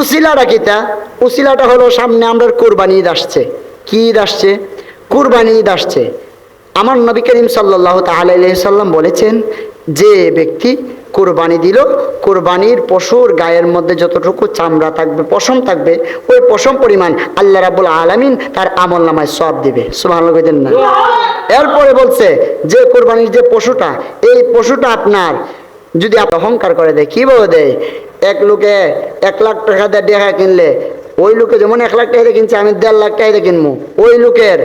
উসিলাটা কিতা? উসিলাটা হলো সামনে আমরা কোরবানি ঈদ আসছে। কি ঈদ আসছে? কোরবানি ঈদ আসছে। আমার নবী করিম সাল্লাহ তাল্লাম বলেছেন যে ব্যক্তি কোরবানি দিল কোরবানির পশুর গায়ের মধ্যে যতটুকু চামড়া থাকবে পশম থাকবে ওই পশম পরিমাণ আল্লাহ রাবুল আলমিন তার আমল নামায় সব দিবে। সুবাহ না? এরপরে বলছে যে কোরবানির যে পশুটা এই পশুটা আপনার যদি আপনি অহংকার করে দেয় কি বলে দেয়? এক লোকে এক লাখ টাকা দিয়ে দেখা কিনলে, ওই লোকে যেমন এক লাখ টাকা কিনছে, আমি দেড় লাখ টাকা কিনবো ওই লোকের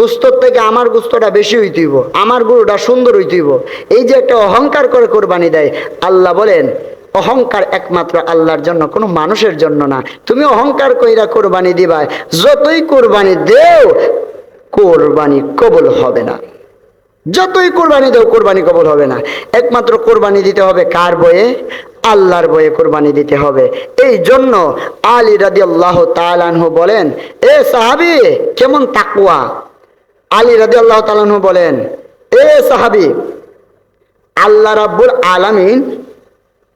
গুস্তর থেকে আমার গুস্তটা বেশি হইতেইব আমার গরুটা সুন্দর হইতেইব এই যে একটা অহংকার করে কোরবানি দেয়, আল্লাহ বলেন, অহংকার একমাত্র আল্লাহর জন্য, কোনো মানুষের জন্য না। তুমি অহংকার কইরা কোরবানি দিবা, যতই কোরবানি দেও, কোরবানি কবল হবে না। যতই কোরবানি দেও, কোরবানি কবল হবে না। একমাত্র কোরবানি দিতে হবে কার বয়ে আল্লাহর বয়ে কোরবানি দিতে হবে। এই জন্য আলী রাদি আল্লাহ বলেন, এ সাহাবি, কেমন তাকুয়া আলী রাদি আল্লাহ তালানহু বলেন, এ সাহাবি, আল্লাহ রাব্বুল আলামিন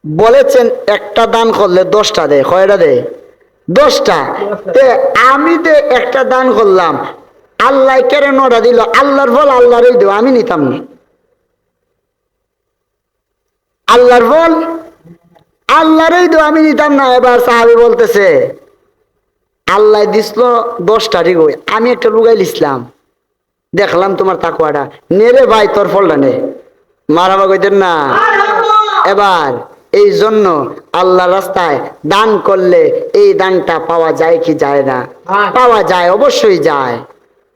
বলেছেন, একটা দান করলে দশটা দেয়, কয়টা দেয়? দশটা। তে আমি তে একটা দান করলাম আল্লাহ কেড়ে নটা দিল? আল্লাহর ফল আল্লাহরই দেব আমি নিতাম না। আল্লাহর ফল আল্লাহরই দেব আমি নিতাম না। এবার সাহাবি বলতেছে আল্লাহ দিছিল দশটা ওই আমি একটা লুগাই লিসলাম দেখলাম তোমার তাকুয়াটা নে রে ভাই তোর ফলটা নে। মারামা কইতেন না। এবার এই জন্য আল্লাহ রাস্তায় দান করলে এই দানটা পাওয়া যায় কি যায় না? পাওয়া যায় অবশ্যই যায়।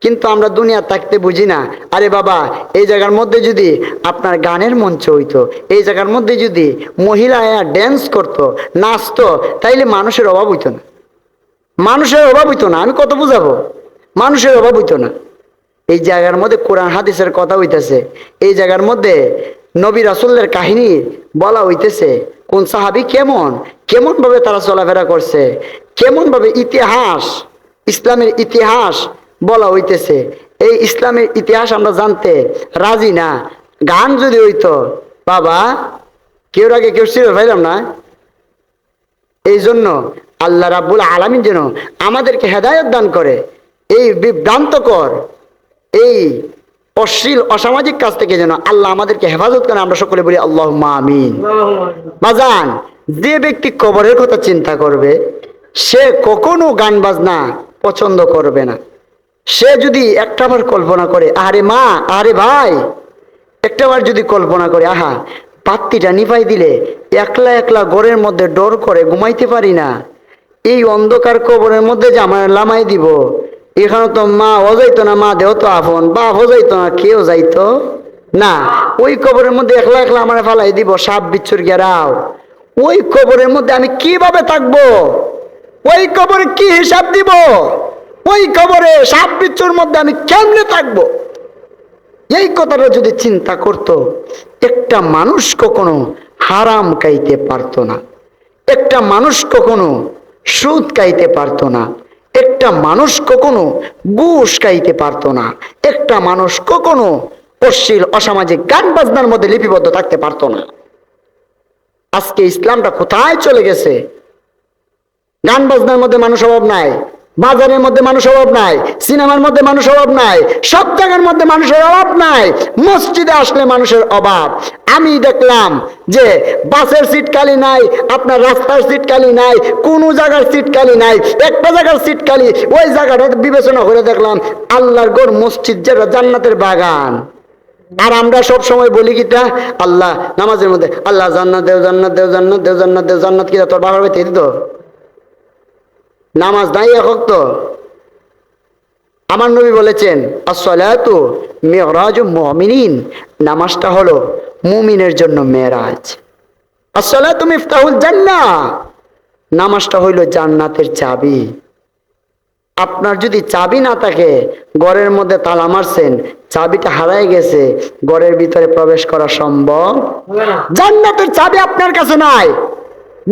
কিন্তু আমরা দুনিয়া থাকতে বুঝি না। আরে বাবা, এই জায়গার মধ্যে যদি আপনার গানের মঞ্চ হইতো, এই জায়গার মধ্যে যদি মহিলা ড্যান্স করতো, নাচতো, তাইলে মানুষের অভাব হইতো না। মানুষের অভাব হইতো না, আমি কত বুঝাবো? মানুষের অভাব হইতো না। এই জায়গার মধ্যে কোরআন হাদিসের কথা হইতেছে। এই জায়গার মধ্যে নবী রাসুল্লের কাহিনী বলা হইতেছে, কোন সাহাবি কেমন কেমন ভাবে তারা চলাফেরা করছে কেমন ভাবে ইতিহাস, ইসলামের ইতিহাস বলা হইতেছে, এই ইসলামের ইতিহাস আমরা জানতে রাজি না। গান যদি হইতো, বাবা, কেউ আগে কেউ ছিল ভাইলাম না। এই জন্য আল্লাহ রাব্বুল আলামিন যেন আমাদেরকে হেদায়ত দান করে। এই বিভ্রান্তকর, এই অশ্লীল, অসামাজিক কাজ থেকে যেন আল্লাহ আমাদেরকে হেফাজত করে। আমরা সকলে বলি আল্লাহ আমিন। বাজান, যে ব্যক্তি কবরের কথা চিন্তা করবে, সে কখনো গান বাজনা পছন্দ করবে না। সে যদি একটাবার কল্পনা করে, আরে মা, আরে ভাই একটাবার যদি কল্পনা করে, আহা পাত্তিটা নিভাই দিলে, একলা একলা ঘরের মধ্যে ডর করে ঘুমাইতে পারি না, এই অন্ধকার কবরের মধ্যে যে আমার লামাই দিব, এখানে তো মা ও যাইতো না, মা দেহ তো আপন, বাপ ও যাইতো না, কেউ যাইতো না। ওই কবরের মধ্যে একলা একলা আমার ফালাই দিব, সাপ বিচ্ছুর গেরাও ওই কবরের মধ্যে আমি কীভাবে থাকব? ওই কবরে কি হিসাব দিব? ওই কবরে সাপ বিচ্ছুর মধ্যে আমি কেমনে থাকব? এই কথাটা যদি চিন্তা করত, একটা মানুষ কখনো হারাম খাইতে পারতো না। একটা মানুষ কখনো সুদ খাইতে পারতো না। একটা মানুষ কখনো ঘুষ খাইতে পারতো না। একটা মানুষ কখনো অশ্লীল, অসামাজিক গান বাজনার মধ্যে লিপিবদ্ধ থাকতে পারতো না। আজকে ইসলামটা কোথায় চলে গেছে? গান বাজনার মধ্যে মানুষ অভাব নাই। বাজারের মধ্যে মানুষ অভাব নাই, সিনেমার মধ্যে মানুষ অভাব নাই সব জায়গার মধ্যে মানুষের অভাব নাই, মসজিদে আসলে মানুষের অভাব। আমি দেখলাম যে বাসের সিট খালি নাই, আপনার রাস্তার সিট খালি নাই, কোনো জায়গার সিট খালি নাই, একটা জায়গার সিট খালি, ওই জায়গাটা বিবেচনা করে দেখলাম আল্লাহর গোর মসজিদ যেটা জান্নাতের বাগান। আর আমরা সব সময় বলি কিটা আল্লাহ, নামাজের মধ্যে, আল্লাহ জান্নাত দেও জান্নাত দেও জান্নাত দেও জান্নাত দেও, জান্নাত কিটা তোর বাবার বেতে দিত? নামাজ নাই একক তো আমার নবী বলেছেন আসলাতু মেহরাজ মমিনিন। নামাজটা হলো মুমিনের জন্য মেরাজ। আসলাতু মিফতাহুল জান্না নামাজটা হইল জান্নাতের চাবি। আপনার যদি চাবি না থাকে ঘরের মধ্যে তালা মারছেন চাবিটা হারায় গেছে ঘরের ভিতরে প্রবেশ করা সম্ভব? জান্নাতের চাবি আপনার কাছে নাই।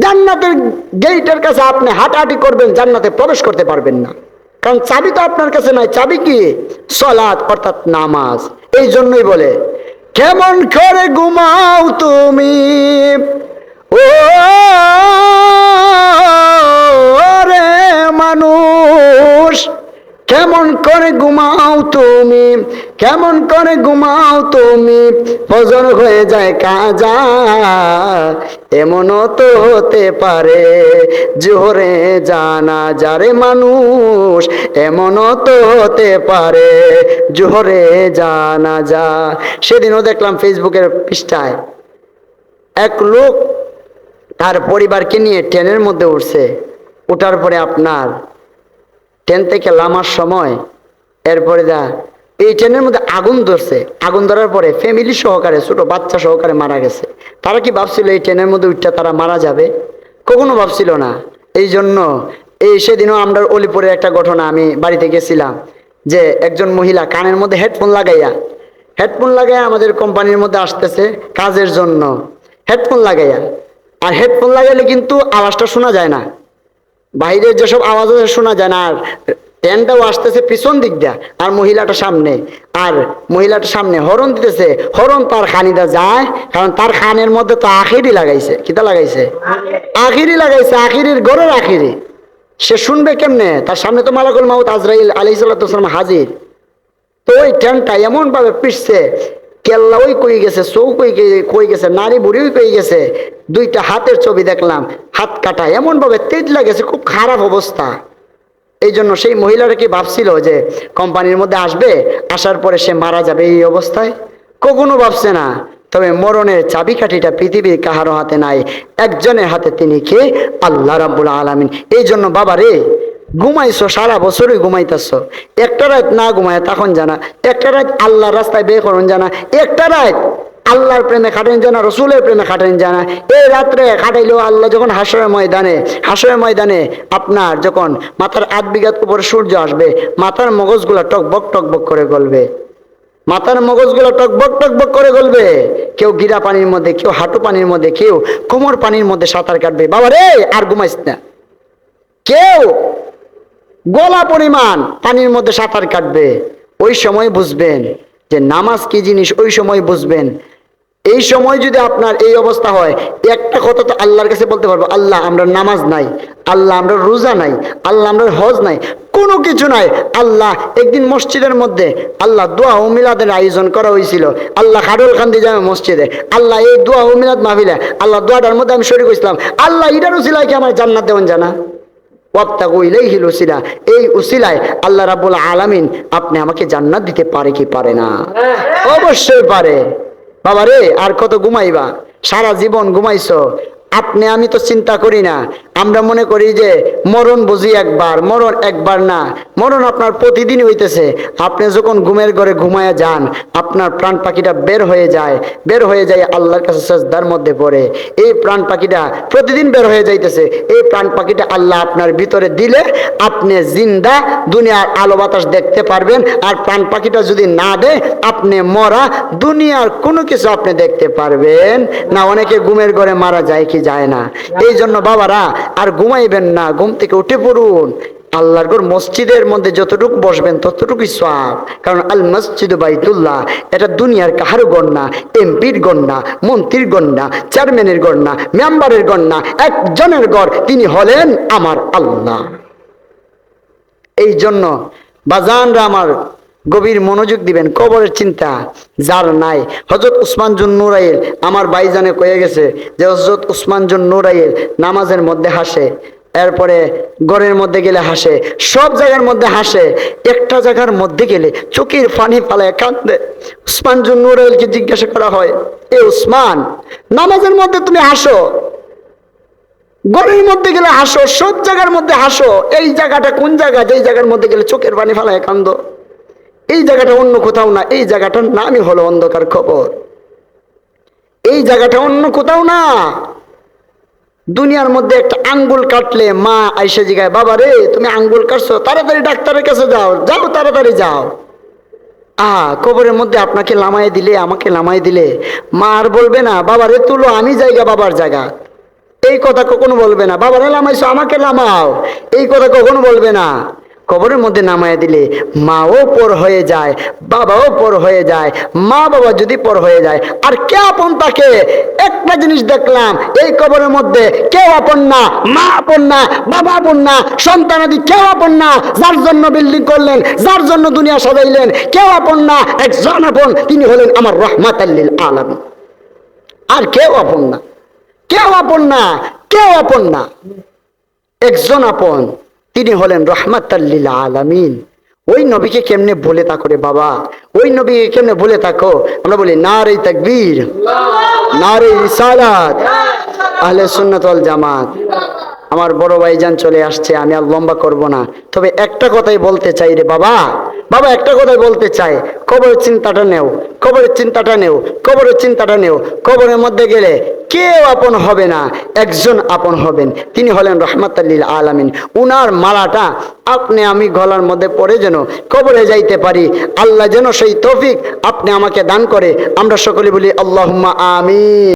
জান্নাতের গেইটের কাছে আপনি হাঁটাহাঁটি করবেন, জান্নাতে প্রবেশ করতে পারবেন না। কারণ চাবি তো আপনার কাছে নাই, চাবি কি? সলাদ অর্থাৎ নামাজ। এই জন্যই বলে, কেমন করে ঘুমাও তুমি? ও করে ঘুমাও তুমি? কেমন করে ঘুমাও তুমি? ফজর হয়ে যায় কাজা। এমনও তো হতে পারে, জোহরে জানা যারে মানুষ। এমনও তো হতে পারে, জোহরে জানা যা। সেদিনও দেখলাম ফেসবুকের পৃষ্ঠায়, এক লোক তার পরিবারকে নিয়ে ট্রেনের মধ্যে উঠছে ওঠার পরে আপনার ট্রেন থেকে নামার সময়, এরপরে যা, এই ট্রেনের মধ্যে আগুন ধরছে। আগুন ধরার পরে ফ্যামিলি সহকারে, ছোট বাচ্চা সহকারে মারা গেছে। তারা কি ভাবছিল এই ট্রেনের মধ্যে উঠতে তারা মারা যাবে? কখনো ভাবছিল না। এই জন্য এই সেদিনও আমরা অলিপুরের একটা ঘটনা আমি বাড়িতে গেছিলাম, যে একজন মহিলা কানের মধ্যে হেডফোন লাগাইয়া হেডফোন লাগাইয়া আমাদের কোম্পানির মধ্যে আসতেছে কাজের জন্য। হেডফোন লাগাইয়া। আর হেডফোন লাগাইলে কিন্তু আওয়াজটা শোনা যায় না। বাইরের যেসব আওয়াজ আছে শোনা যায় না, আর ট্রেনটাও আসতেছে পিছন দিক দিয়া, আর মহিলাটা সামনে। আর মহিলাটা সামনে হরন দিতেছে হরন তার খানিটা যায়, কারণ তার খানের মধ্যে তো আখিরি লাগাইছে। কিতা লাগাইছে? আখিরি লাগাইছে, আখিরির গড়ের আখিরি। সে শুনবে কেমনে? তার সামনে তো মালাকুল মাহুদ আজরাইল আলি সাল্লাম হাজির। তো ওই ট্রেনটা এমন ভাবে পিসছে কেল্লা ওই কই গেছে চৌ কই কই গেছে, নারী বুড়িও কই গেছে, দুইটা হাতের ছবি দেখলাম, হাত কাটা এমন ভাবে তেজ লাগেছে, খুব খারাপ অবস্থা। এই জন্য সেই মহিলাটা কি ভাবছিল যে কোম্পানির মধ্যে আসবে, আসার পরে সে মারা যাবে এই অবস্থায়? কখনো ভাবছে না, তবে মরণের চাবিকাঠিটা পৃথিবীর কাহারও হাতে নাই, একজনের হাতে তিনি কে? আল্লাহ রাব্বুল আলামিন। এই জন্য বাবা রে ঘুমাইছো, সারা বছরই ঘুমাইতেছ। একটা রাত না ঘুমায় তখন জানা, একটা রাত আল্লাহর রাস্তায় বের করুন জানা, একটা রাত আল্লাহর প্রেমে খাটেন জানা, রসুলের প্রেমে খাটেন জানা। এই রাত্রে খাটাইলেও আল্লাহ যখন হাসরের ময়দানে হাসরের ময়দানে আপনার যখন মাথার আধ বিঘাত উপরে সূর্য আসবে, মাথার মগজগুলো টকবক টকবক করে গলবে। মাথার মগজগুলো টকবক টকবক করে গলবে। কেউ গিরা পানির মধ্যে, কেউ হাঁটু পানির মধ্যে, কেউ কোমর পানির মধ্যে সাঁতার কাটবে। বাবা রে, আর ঘুমাইস না। কেউ গলা পরিমাণ পানির মধ্যে সাঁতার কাটবে। ওই সময় বুঝবেন যে নামাজ কি জিনিস, ওই সময় বুঝবেন। এই সময় যদি আপনার এই অবস্থা হয়, একটা কথা তো আল্লাহর কাছে বলতে পারব, আল্লাহ আমরা নামাজ নাই, আল্লাহ আমরা রোজা নাই, আল্লাহ আমরা হজ নাই, কোনো কিছু নাই। আল্লাহ একদিন মসজিদের মধ্যে, আল্লাহ দোয়া ও মিলাদের আয়োজন করা হয়েছিল। আল্লাহ খাডল খান্দি যাবে মসজিদে, আল্লাহ এই দোয়া ও মিলাদ মাহফিলে, আল্লাহ দোয়াটার মধ্যে আমি শরীর ইসলাম আল্লাহ ইটার উসিলায় কি আমার জান্নাত দেওয়ান জানা? ওয়াবতাগু ইলাইহিল উসিলা এই উসিলায় আল্লাহ রাবুল আলামিন আপনি আমাকে জান্নাত দিতে পারে কি পারে না? অবশ্যই পারে। বাবা রে আর কত ঘুমাইবা? সারা জীবন ঘুমাইছো। আপনি, আমি তো চিন্তা করি না। আমরা মনে করি যে মরণ বুঝি একবার, মরণ একবার না। মরণ আপনার প্রতিদিন হইতেছে। আপনি যখন ঘুমের ঘরে ঘুমায়া যান, আপনার প্রাণ পাখিটা বের হয়ে যায়। বের হয়ে যায় আল্লাহর কাছে সাজদার মধ্যে পড়ে। এই প্রাণ পাখিটা প্রতিদিন বের হয়ে যাইতেছে। এই প্রাণ পাখিটা আল্লাহ আপনার ভিতরে দিলে আপনি জিন্দা, দুনিয়ার আলো বাতাস দেখতে পারবেন। আর প্রাণ পাখিটা যদি না দেয়, আপনি মরা, দুনিয়ার কোনো কিছু আপনি দেখতে পারবেন না। অনেকে ঘুমের ঘরে মারা যায় কি যায় না। এই জন্য বাবারা, আর ঘুমাইবেন না, ঘুম থেকে উঠে পড়ুন। আল্লাহর ঘর মসজিদের মধ্যে যতটুকু বসবেন, ততটুকুই সব কারণ আল মসজিদ বাইতুল্লাহ, এটা দুনিয়ার কাহারও গণ্যা এমপির গণ্যা মন্ত্রীর গণ্যা চেয়ারম্যানের গণ্যা মেম্বারের গণ্যা একজনের গড় তিনি হলেন আমার আল্লাহ। এই জন্য বাজানরা আমার গভীর মনোযোগ দিবেন, কবরের চিন্তা যার নাই। হজরত উসমান জুন নুরাইল আমার বাইজানে কয়ে গেছে যে হজরত উসমান জুন নুরাইল নামাজের মধ্যে হাসে, এরপরে ঘরের মধ্যে গেলে হাসে, সব জায়গার মধ্যে হাসে, একটা জায়গার মধ্যে গেলে চোখের পানি পালায় কাঁদে উসমান জুন নুরাইলকে জিজ্ঞাসা করা হয়, এ উসমান, নামাজের মধ্যে তুমি হাসো? ঘরের মধ্যে গেলে হাসো, সব জায়গার মধ্যে হাসো, এই জায়গাটা কোন জায়গা? যেই জায়গার মধ্যে গেলে চোখের পানি ফেলায় কান্দ। এই জায়গাটা অন্য কোথাও না, এই জায়গাটার নামই হলো অন্ধকার খবর এই জায়গাটা অন্য কোথাও না। দুনিয়ার মধ্যে একটা আঙ্গুল কাটলে মা আইসে জিগায় বাবা রে, তুমি আঙ্গুল কাটছো, তাড়াতাড়ি ডাক্তারের কাছে যাও যাও তাড়াতাড়ি যাও। আহ, কবরের মধ্যে আপনাকে লামাই দিলে, আমাকে লামাই দিলে, মা আর বলবে না, বাবা রে, তুলো, আমি জায়গা, বাবার জায়গা। এই কথা কখনো বলবে না, বাবা রে লামাইছো আমাকে লামাও এই কথা কখনো বলবে না। কবরের মধ্যে নামায় দিলে মাও পর হয়ে যায়, বাবাও পর হয়ে যায় মা বাবা যদি পর হয়ে যায়, আর কে আপন তাকে? একটা জিনিস দেখলাম, এই কবরের মধ্যে কেউ আপন না, মা আপন না, বাবা আপন না সন্তানাদি কেউ আপন না, যার জন্য বিল্ডিং করলেন, যার জন্য দুনিয়া সাজাইলেন, কেউ আপন না, একজন আপন, তিনি হলেন আমার রহমাত আল্লিল আলম আর কেউ আপন না, কেউ আপন না, কেউ আপন না, একজন আপন। তিনি হলেন রহমাতাল্লিল আলামিন। ওই নবীকে কেমনে বলে থাকো রে বাবা? ওই নবীকে কেমনে বলে থাকো? আমরা বলি না রে তাকবীর না রে রিসালাত, আহলে সুন্নাত ওয়াল জামাত। আমার বড় ভাইজান চলে আসছে, আমি আর লম্বা করব না। তবে একটা কথাই বলতে চাই রে বাবা বাবা, একটা কথাই বলতে চাই। কবরের চিন্তাটা নেও, কবরের চিন্তাটা নেও, কবরের চিন্তাটা নেও। কবরের মধ্যে গেলে কেউ আপন হবে না, একজন আপন হবেন। তিনি হলেন রহমাতাল্লিল আলামিন। উনার মালাটা আপনি আমি গলার মধ্যে পড়ে যেন কবরে যাইতে পারি। আল্লাহ যেন সেই তৌফিক আপনি আমাকে দান করে। আমরা সকলে বলি, আল্লাহুম্মা আমিন।